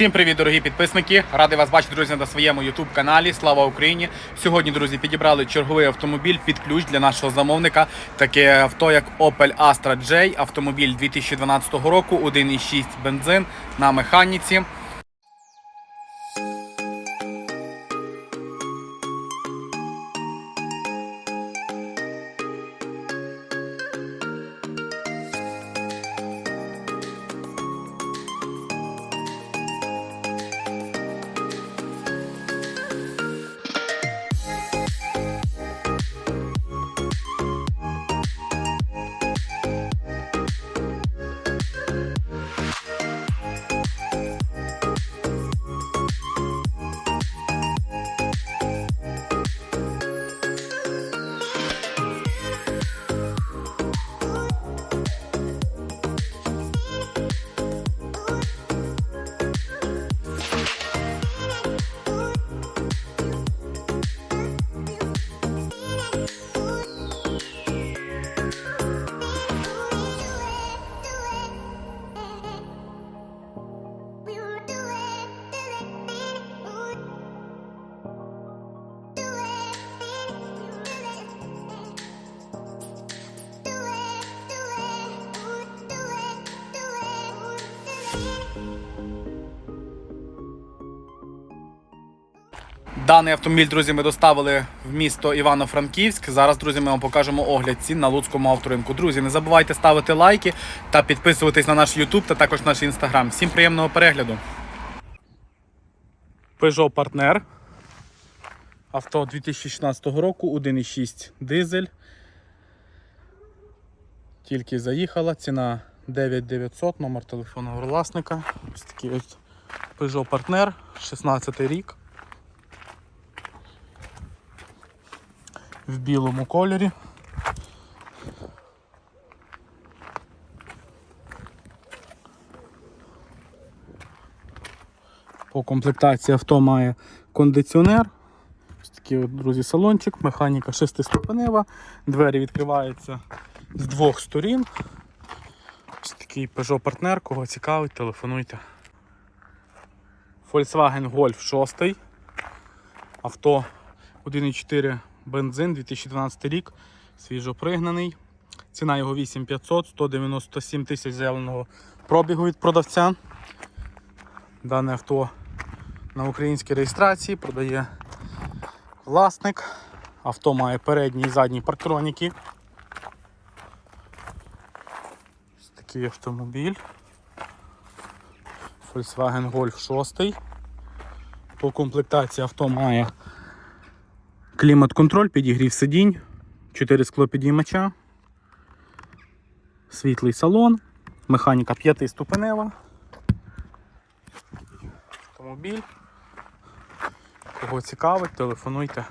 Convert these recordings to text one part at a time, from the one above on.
Всім привіт, дорогі підписники! Радий вас бачити, друзі, на своєму youtube каналі. Слава Україні! Сьогодні, друзі, підібрали черговий автомобіль під ключ для нашого замовника. Таке авто, як Opel Astra J, автомобіль 2012 року, 1,6 бензин на механіці. Даний автомобіль, друзі, ми доставили в місто Івано-Франківськ. Зараз, друзі, ми вам покажемо огляд цін на Луцькому авторинку. Друзі, не забувайте ставити лайки та підписуватись на наш YouTube та також наш Instagram. Всім приємного перегляду. Peugeot Partner. Авто 2016 року, 1,6 дизель. Тільки заїхала. Ціна 9900, номер телефонного власника. Ось такий ось Peugeot Partner, 16 рік. В білому кольорі. По комплектації авто має кондиціонер. Ось такий, друзі, салончик, механіка шестиступенева, двері відкриваються з двох сторін. Ось такий Peugeot партнер, кого цікавить, телефонуйте. Volkswagen Golf 6. Авто 1,4 бензин 2012 рік, свіжопригнаний. Ціна його 8500, 197 тисяч заявленого пробігу від продавця. Дане авто на українській реєстрації продає власник. Авто має передні і задні парктроніки. Ось такий автомобіль. Volkswagen Golf 6. По комплектації авто має Клімат-контроль, підігрів сидінь, 4 склопідіймача, світлий салон, механіка 5-ступенева. Автомобіль. Кого цікавить, телефонуйте.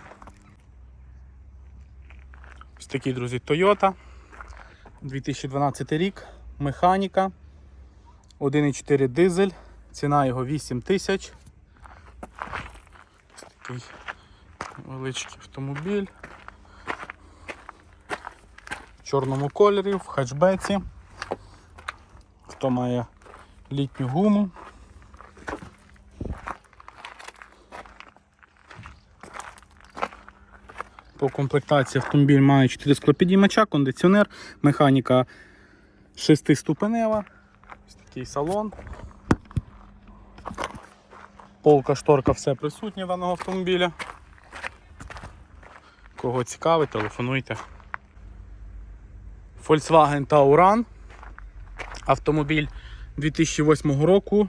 Ось такий, друзі, Toyota. 2012 рік, механіка, 1,4 дизель, ціна його 8 тисяч. Ось такий Величкий автомобіль. В чорному кольорі, в хетчбеці. Хто має літню гуму. По комплектації автомобіль має 4 склопідіймача, кондиціонер, механіка 6-ступенева. Ось такий салон. Полка, шторка, все присутнє даного автомобіля. Кого цікавить, телефонуйте. Volkswagen Tauran. Автомобіль 2008 року.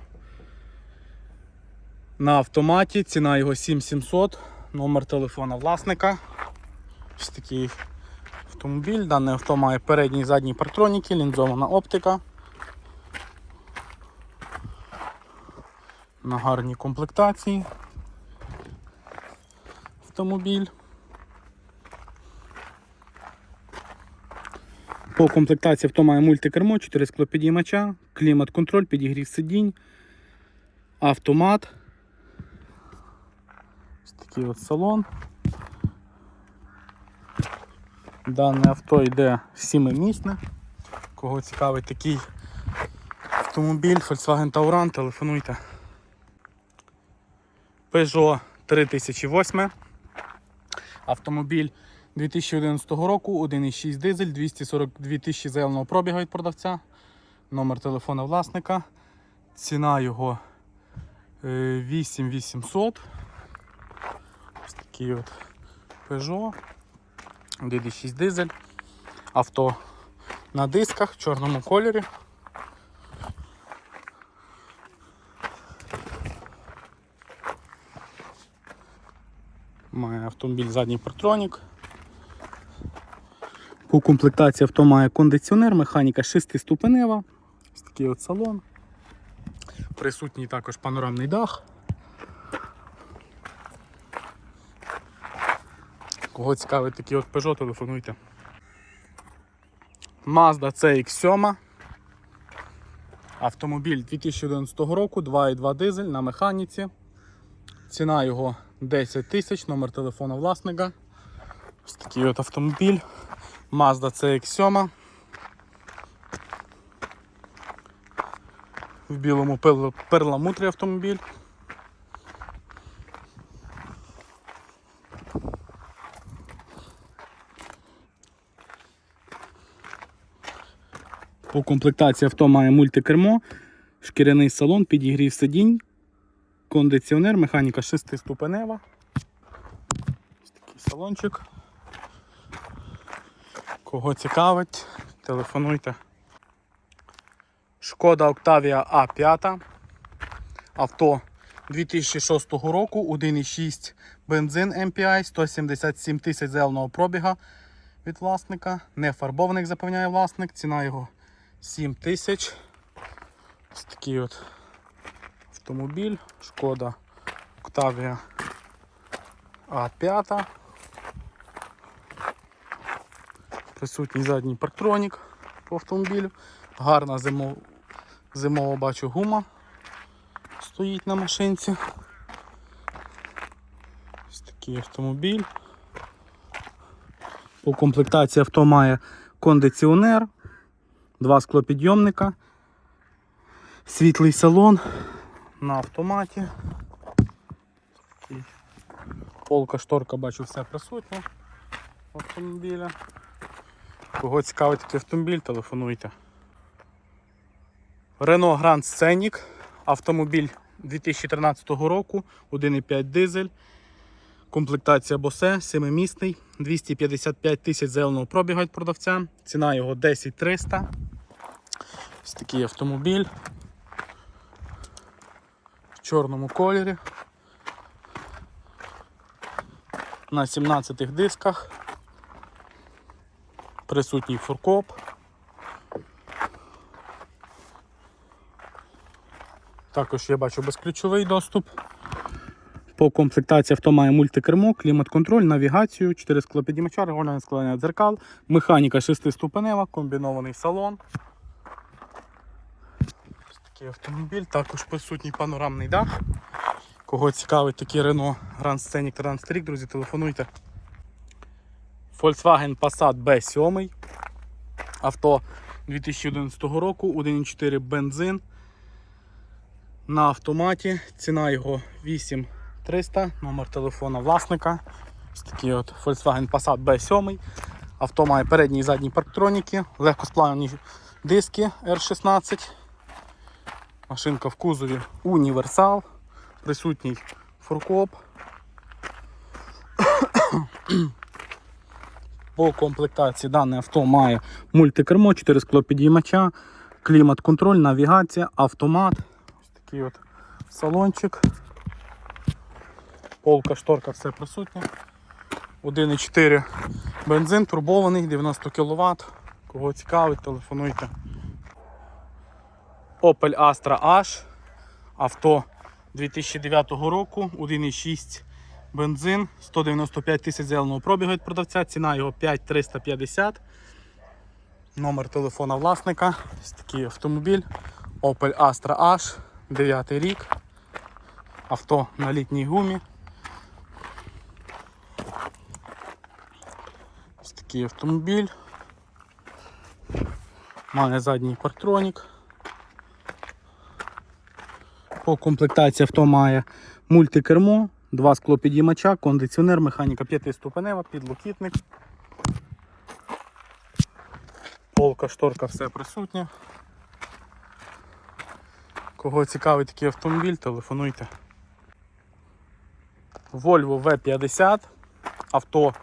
На автоматі. Ціна його 7700. Номер телефона власника. Ось такий автомобіль. Дане авто має передні і задні партроніки, лінзована оптика. На гарній комплектації. Автомобіль. По комплектації авто має мультикермо, 4 склопідіймача, клімат-контроль, підігрів сидінь, автомат, Ось такий от салон. Дане авто йде сімимісне. Кого цікавить такий автомобіль, Volkswagen Tauran, телефонуйте. Peugeot 3008. Автомобіль 2011 року, 1,6 дизель, 242 тисячі заявленого пробігу від продавця. Номер телефона власника. Ціна його е, 8800. Ось такий от Peugeot. 1,6 дизель. Авто на дисках в чорному кольорі. Має автомобіль задній партронік. По комплектації авто має кондиціонер, механіка 6-ступенева. Ось такий от салон. Присутній також панорамний дах. Кого цікавить такий от Peugeot, телефонуйте. Mazda CX7. Автомобіль 2011 року, 2,2 дизель на механіці. Ціна його 10 тисяч, номер телефону власника. Ось такий от автомобіль. Mazda CX7. В білому перламутрі автомобіль. По комплектації авто має мультикермо, шкіряний салон, підігрів сидінь, кондиціонер, механіка 6-ступенева. Ось такий салончик. Кого цікавить, телефонуйте. Шкода Octavia A5. Авто 2006 року, 1,6 бензин MPI, 177 тисяч зеленого пробіга від власника. Не фарбований, запевняє власник. Ціна його 7 тисяч. Ось такий от автомобіль. Шкода Octavia А5. Присутній задній парктронік по автомобілю. Гарна зимов... зимова бачу гума стоїть на машинці. Ось такий автомобіль. По комплектації авто має кондиціонер, два склопідйомника, світлий салон на автоматі. Полка, шторка, бачу, все присутнє автомобіля. Кого цікавить такий автомобіль, телефонуйте. Renault Grand Scenic. Автомобіль 2013 року, 1,5 дизель. Комплектація Bose, 7-місний, 255 тисяч зеленого пробігу від продавця. Ціна його 10 300. Ось такий автомобіль. В чорному кольорі. На 17 дисках. Присутній фуркоп. Також я бачу безключовий доступ. По комплектації авто має мультикермо, клімат-контроль, навігацію, 4 склопідіймача, регулярне складання дзеркал, механіка 6-ступенева, комбінований салон. Ось такий автомобіль, також присутній панорамний дах. Кого цікавить такий Renault Grand Scenic Grand Street, друзі, телефонуйте. Volkswagen Passat B7. Авто 2011 року, 1,4 бензин. На автоматі. Ціна його 8300, номер телефона власника. Ось такий от Volkswagen Passat B7. Авто має передні і задні парктроніки, легкосплавні диски R16. Машинка в кузові універсал. Присутній фуркоп. По комплектації дане авто має мультикермо, 4 склопідіймача, клімат-контроль, навігація, автомат. Ось такий от салончик. Полка, шторка, все присутнє. 1,4 бензин, турбований, 90 кВт. Кого цікавить, телефонуйте. Opel Astra H. Авто 2009 року, 1,6 Бензин 195 тисяч зеленого пробігу від продавця, ціна його 5350. Номер телефона власника. Ось такий автомобіль. Opel Astra H, 9 рік. Авто на літній гумі. Ось такий автомобіль. Має задній парктронік. По комплектації авто має мультикермо два склопідіймача, кондиціонер, механіка 5-ступенева, підлокітник. Полка, шторка, все присутнє. Кого цікавий такий автомобіль, телефонуйте. Volvo V50, авто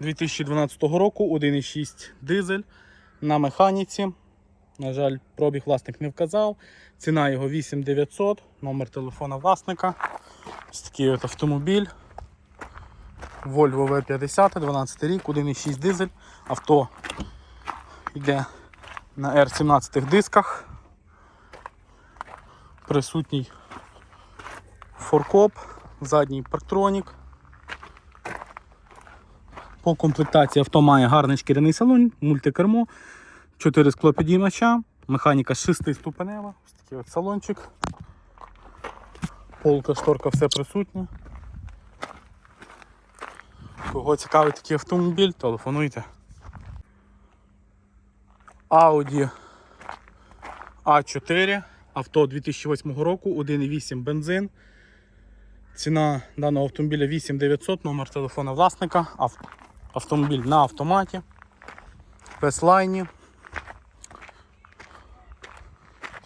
2012 року, 1,6 дизель на механіці. На жаль, пробіг власник не вказав. Ціна його 8900, номер телефона власника. Ось такий от автомобіль. Volvo V50, 12 рік, 1,6 дизель. Авто йде на R17 дисках. Присутній форкоп, задній парктронік. По комплектації авто має гарний шкіряний салон, мультикермо, 4 склопідіймача, механіка 6 ступенева, ось такий от салончик. Полка, шторка, все присутнє. Кого цікавий такий автомобіль, телефонуйте. Audi A4, авто 2008 року, 1,8 бензин. Ціна даного автомобіля 8900, номер телефона власника. Ав- Автомобіль на автоматі. Без. Ось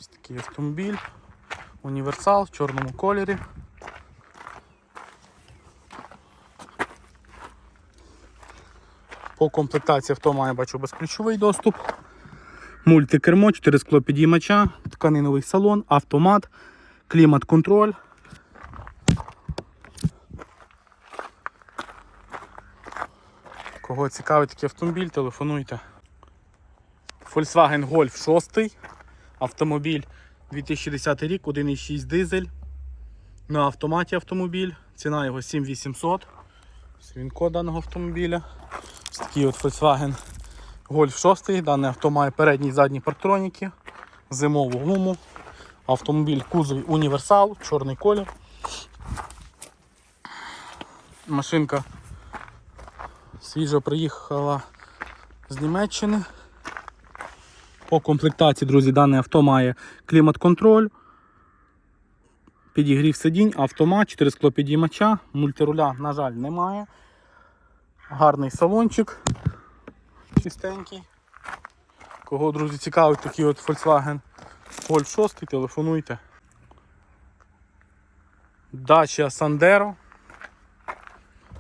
такий автомобіль. Універсал в чорному кольорі. По комплектації авто має, бачу, безключовий доступ. Мультикермо, 4 склопідіймача, тканиновий салон, автомат, клімат-контроль. Кого цікавить такий автомобіль, телефонуйте. Volkswagen Golf 6. Автомобіль 2010 рік, 1,6 дизель. На автоматі автомобіль. Ціна його 7800. Ось Він код даного автомобіля. Ось такий от Volkswagen Golf 6. Даний авто має передні і задні партроніки, зимову гуму. Автомобіль кузовий універсал, чорний колір. Машинка свіжо приїхала з Німеччини. По комплектації, друзі, дане авто має клімат-контроль, підігрів сидінь, автомат, 4 склопідіймача, мультируля, на жаль, немає. Гарний салончик, чистенький. Кого, друзі, цікавить такий от Volkswagen Golf 6, телефонуйте. Dacia Sandero.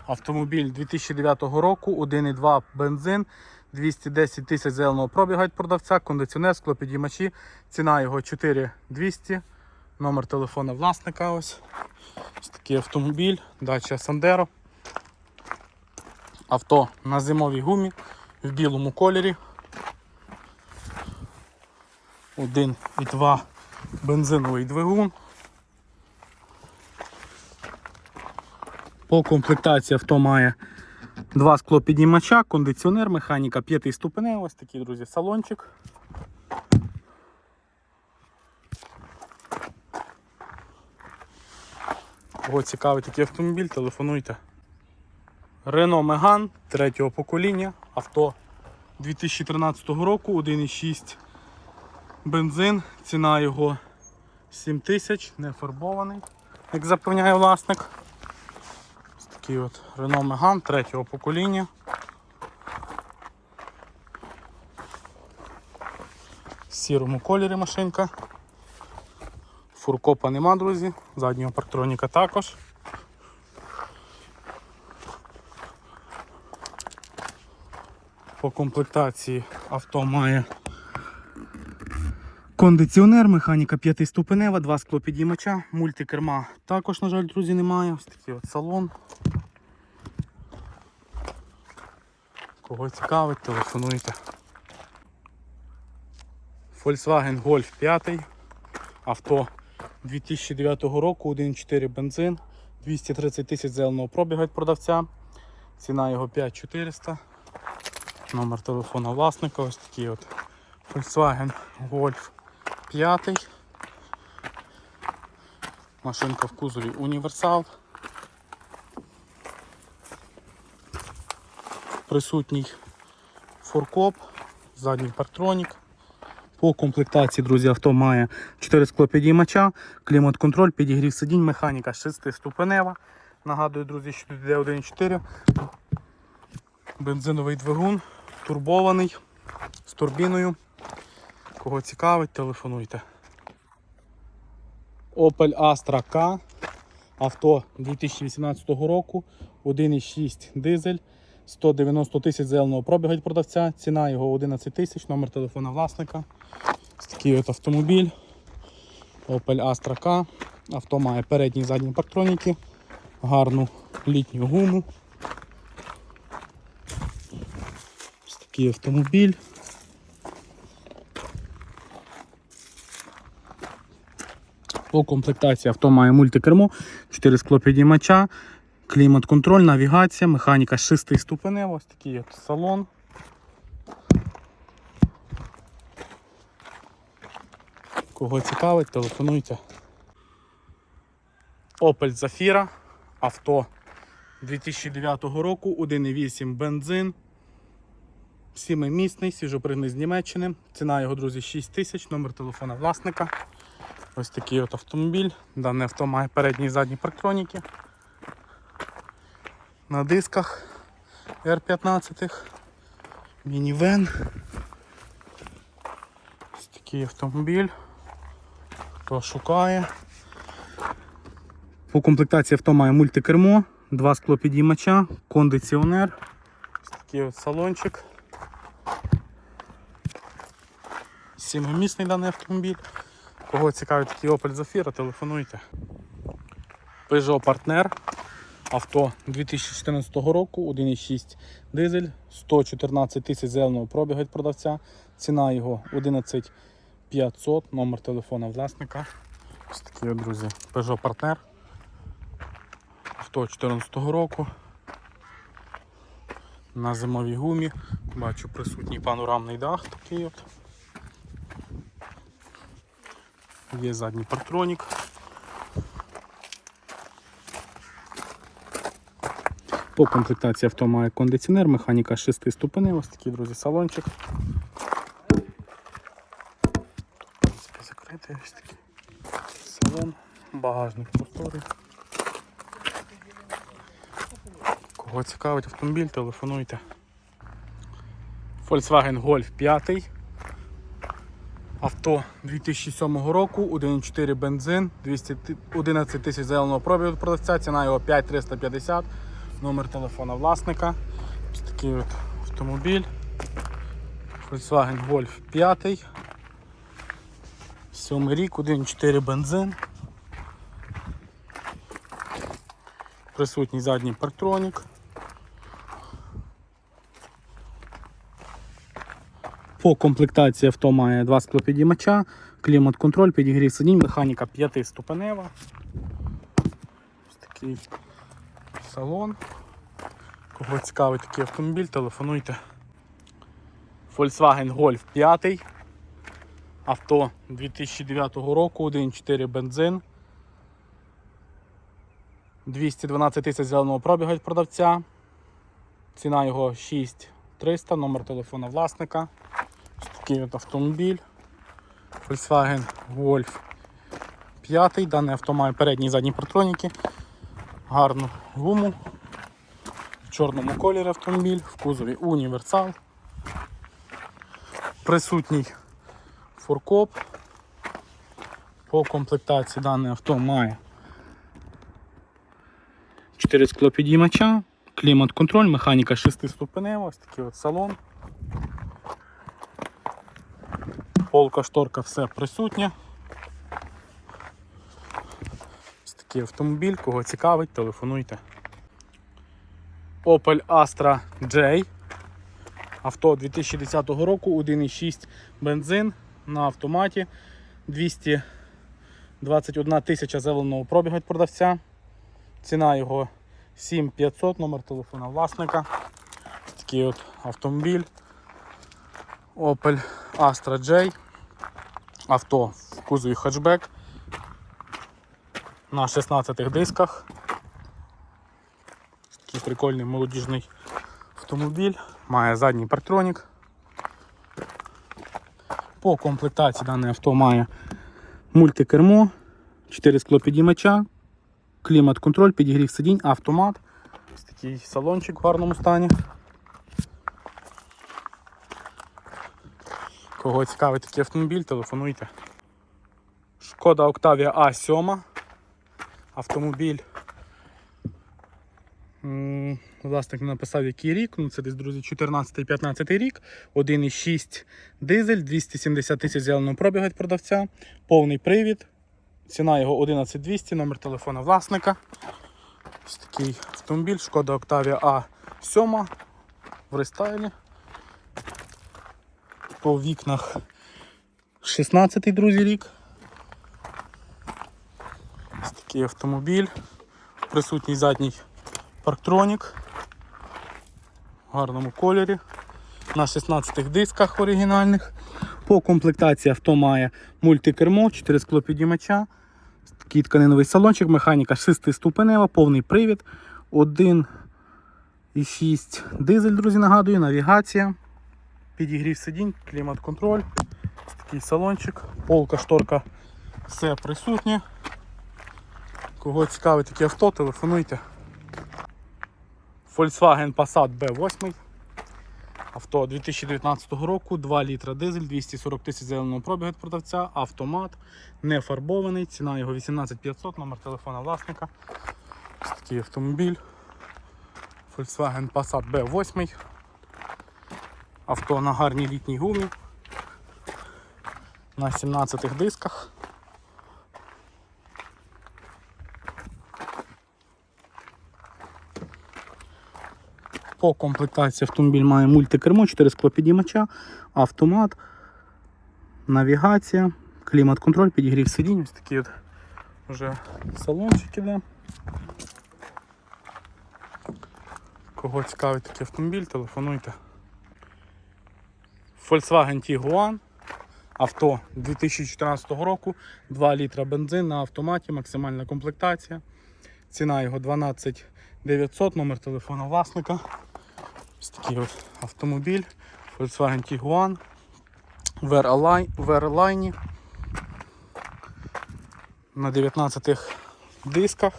Автомобіль 2009 року, 1,2 бензин, 210 тисяч зеленого пробіга від продавця, кондиціонер, склопідіймачі, ціна його 4200, номер телефона власника. Ось Ось такий автомобіль, Dacia Sandero. Авто на зимовій гумі в білому кольорі. 1,2 бензиновий двигун. По комплектації авто має два склопіднімача, кондиціонер, механіка 5 ступенева, ось такий, друзі, салончик. Кого цікавий такий автомобіль, телефонуйте. Renault Megane третього покоління, авто 2013 року, 1,6 бензин, ціна його 7 тисяч, не фарбований, як запевняє власник. Такий от Renault Megane третього покоління. В сірому кольорі машинка. Фуркопа нема, друзі, заднього парктроніка також. По комплектації авто має кондиціонер, механіка 5-ступенева, два склопідіймача, мультикерма також, на жаль, друзі, немає. Ось такий от салон. Кого цікавить, телефонуйте. Volkswagen Golf 5. Авто 2009 року, 1.4 бензин, 230 тисяч зеленого пробіга від продавця. Ціна його 5400. Номер телефона власника. Ось такий от Volkswagen Golf 5. Машинка в кузові універсал. Присутній форкоп, задній партронік. По комплектації, друзі, авто має 4 склопідіймача, клімат-контроль, підігрів сидінь, механіка 6-ступенева. Нагадую, друзі, що тут йде 1.4. Бензиновий двигун, турбований, з турбіною. Кого цікавить, телефонуйте. Opel Astra K. Авто 2018 року, 1,6 дизель, 190 тисяч зеленого пробігу від продавця, ціна його 11 тисяч, номер телефона власника. Ось такий от автомобіль. Opel Astra K. Авто має передні і задні парктроніки, гарну літню гуму. Ось такий автомобіль. По комплектації авто має мультикермо, 4 склопідіймача, клімат-контроль, навігація, механіка 6 ступенева, ось такий от салон. Кого цікавить, телефонуйте. Opel Zafira, авто 2009 року, 1,8 бензин. Сімимісний, свіжопригнаний з Німеччини. Ціна його, друзі, 6 тисяч, номер телефона власника. Ось такий от автомобіль. Дане авто має передні і задні парктроніки. На дисках R15. Мінівен. Ось такий автомобіль. Хто шукає. По комплектації авто має мультикермо, два склопідіймача, кондиціонер. Ось такий от салончик. Сімимісний даний автомобіль. Кого цікавить такий Opel Zafira, телефонуйте. Peugeot Partner. Авто 2014 року, 1,6 дизель, 114 тисяч зеленого пробігу від продавця. Ціна його 11 500, номер телефона власника. Ось от, друзі, Peugeot Partner. Авто 2014 року. На зимовій гумі. Бачу присутній панорамний дах такий от. Є задній партронік. По комплектації авто має кондиціонер, механіка 6 ступеней, ось такий, друзі, салончик. Закритий ось такий салон, багажник просторий. Кого цікавить автомобіль, телефонуйте. Volkswagen Golf 5. Авто 2007 року, 1.4 бензин, 211 тисяч зеленого пробігу продавця, ціна його 5350, номер телефона власника. Ось такий от автомобіль. Volkswagen Golf 5. 7 рік, 1.4 бензин. Присутній задній парктронік. По комплектації авто має два склопідіймача, клімат-контроль, підігрів сидінь, механіка 5 ступенева. Ось такий салон. Кого цікавить такий автомобіль, телефонуйте. Volkswagen Golf 5. Авто 2009 року, 1.4 бензин. 212 тисяч зеленого пробігу від продавця. Ціна його 6300, номер телефона власника. Ось такий от автомобіль. Volkswagen Golf 5. Дане авто має передні і задні партроніки, гарну гуму. В чорному кольорі автомобіль, в кузові універсал. Присутній фуркоп. По комплектації дане авто має 4 склопідіймача, клімат-контроль, механіка 6 ступенева, ось такий от салон. Полка, шторка, все присутнє. Ось такий автомобіль, кого цікавить, телефонуйте. Opel Astra J. Авто 2010 року, 1,6 бензин на автоматі. 221 тисяча зеленого пробігу від продавця. Ціна його 7500, номер телефона власника. Такий от автомобіль. Opel Astra J. Авто в кузові хетчбек на 16 дисках. Такий прикольний молодіжний автомобіль. Має задній партронік. По комплектації дане авто має мультикермо, 4 склопідіймача, клімат-контроль, підігрів сидінь, автомат. Ось такий салончик в гарному стані. Кого цікавить такий автомобіль, телефонуйте. Шкода Octavia A7. Автомобіль. Власник не написав, який рік. Ну, це десь, друзі, 14-15 рік. 1,6 дизель, 270 тисяч зеленого пробігу від продавця. Повний привід. Ціна його 11200, номер телефона власника. Ось такий автомобіль, шкода Octavia A7 в рестайлі. По вікнах 16 друзі рік. Такий автомобіль. Присутній задній парктронік в гарному кольорі. На 16 дисках оригінальних. По комплектації авто має мультикермо, 4 склопідіймача, такий тканиновий салончик, механіка 6-ступенева, повний привід, 1,6 дизель, друзі, нагадую, навігація, підігрів сидінь, клімат-контроль, такий салончик, полка, шторка, все присутнє. Кого цікавить таке авто, телефонуйте. Volkswagen Passat B8. Авто 2019 року, 2 літра дизель, 240 тисяч зеленого пробігу від продавця, автомат, не фарбований, ціна його 18500, номер телефона власника. Ось такий автомобіль. Volkswagen Passat B8. Авто на гарній літній гумі. На 17 дисках. По комплектації автомобіль має мультикермо, 4 склопідіймача, автомат, навігація, клімат-контроль, підігрів сидінь. Ось такий от вже салончик іде. Кого цікавить такий автомобіль, телефонуйте. Volkswagen Tiguan. Авто 2014 року, 2 літра бензин на автоматі, максимальна комплектація. Ціна його 12 900, номер телефона власника. Ось такий от автомобіль. Volkswagen Tiguan. В на 19 дисках.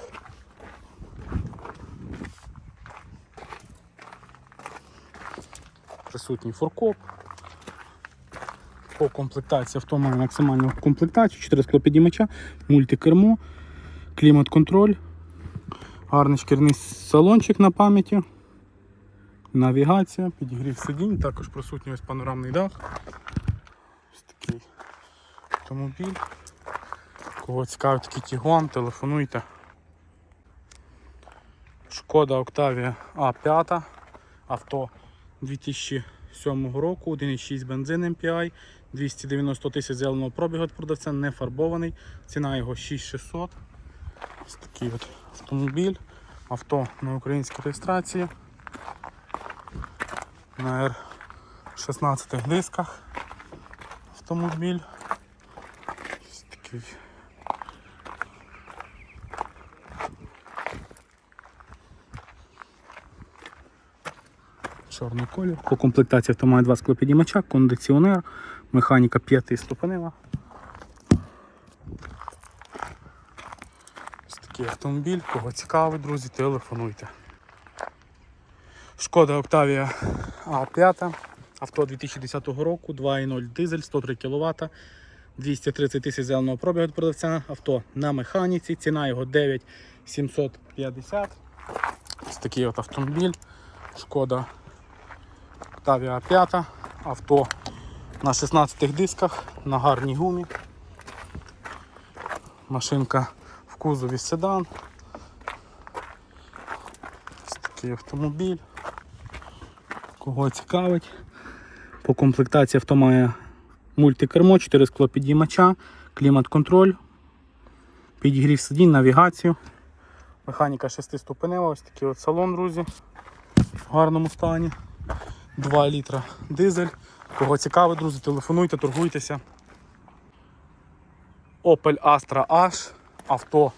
Присутній фуркоп. По комплектації авто має максимальну комплектацію, 4 склопідіймача, мультикермо, клімат-контроль, гарний шкірний салончик на пам'яті, навігація, підігрів сидінь, також присутній ось панорамний дах. Ось такий автомобіль. Кого цікавить такий тігуан, телефонуйте. Шкода Octavia A5, авто 2007 року, 1,6 бензин MPI, 290 тисяч зеленого пробігу від продавця, не фарбований, ціна його 6600. Ось такий от автомобіль, авто на українській реєстрації, на R16 дисках автомобіль. Ось такий. Чорний колір. По комплектації авто має два склопідіймача, кондиціонер, механіка 5 ступенева. Ось такий автомобіль, кого цікавить, друзі, телефонуйте. Шкода Octavia A5, авто 2010 року, 2.0 дизель, 103 кВт, 230 тисяч зеленого пробігу від продавця, авто на механіці, ціна його 9750. Ось такий от автомобіль. Шкода Octavia A5, авто на 16 дисках, на гарній гумі. Машинка в кузові седан. Ось такий автомобіль. Кого цікавить. По комплектації авто має мультикермо, 4 склопідіймача, клімат-контроль, підігрів сидінь, навігацію. Механіка 6-ступенева, ось такий от салон, друзі, в гарному стані. 2 літра дизель. Кого цікавить, друзі, телефонуйте, торгуйтеся. Opel Astra H, авто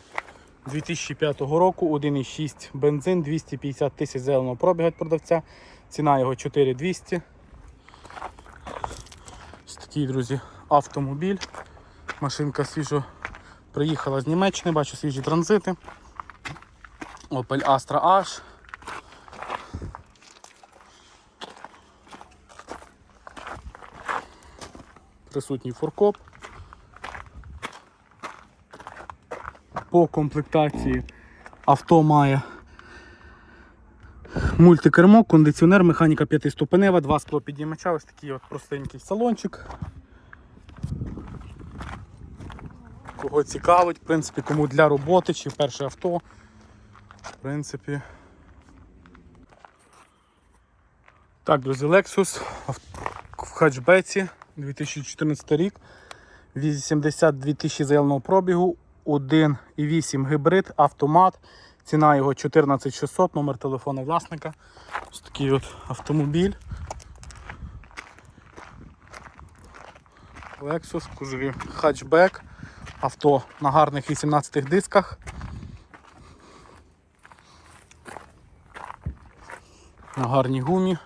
2005 року, 1,6 бензин, 250 тисяч зеленого пробігу від продавця. Ціна його 4200. Ось такий, друзі, автомобіль. Машинка свіжо приїхала з Німеччини, бачу свіжі транзити. Opel Astra H. Присутній фуркоп. По комплектації авто має мультикермо, кондиціонер, механіка п'ятиступенева, два склопідіймача, ось такий от простенький салончик. Кого цікавить, в принципі, кому для роботи чи перше авто. В принципі. Так, друзі, Lexus в хатчбеці 2014 рік. 82 тисячі заявленого пробігу, 1,8 гібрид, автомат. Ціна його 14600, номер телефону власника. Ось такий от автомобіль. Lexus, кузові хатчбек. Авто на гарних 18 дисках. На гарній гумі.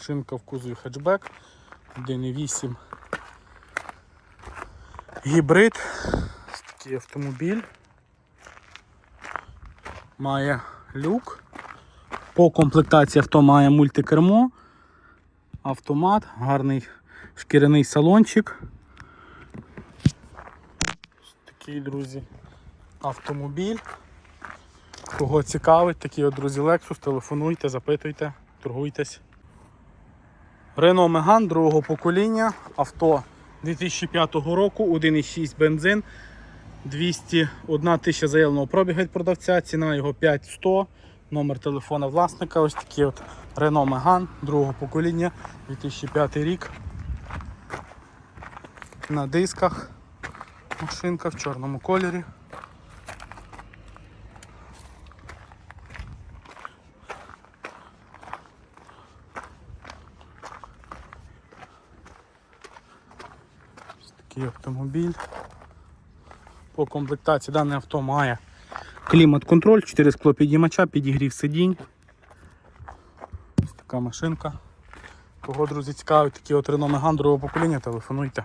Шинка в кузові хетчбек. 1,8 гібрид. Ось такий автомобіль. Має люк. По комплектації авто має мультикермо, автомат, гарний шкіряний салончик. Такий, друзі, автомобіль. Кого цікавить, такий от, друзі, Lexus, телефонуйте, запитуйте, торгуйтесь. Renault Megane другого покоління, авто 2005 року, 1,6 бензин, 201 тисяча заявленого пробігу від продавця, ціна його 5100, номер телефона власника, ось такий от Renault Megane другого покоління, 2005 рік. На дисках машинка в чорному кольорі. Такий автомобіль. По комплектації дане авто має клімат-контроль, 4 скло підіймача, підігрів сидінь. Ось така машинка. Кого, друзі, цікавить такі от Megane другого покоління, телефонуйте.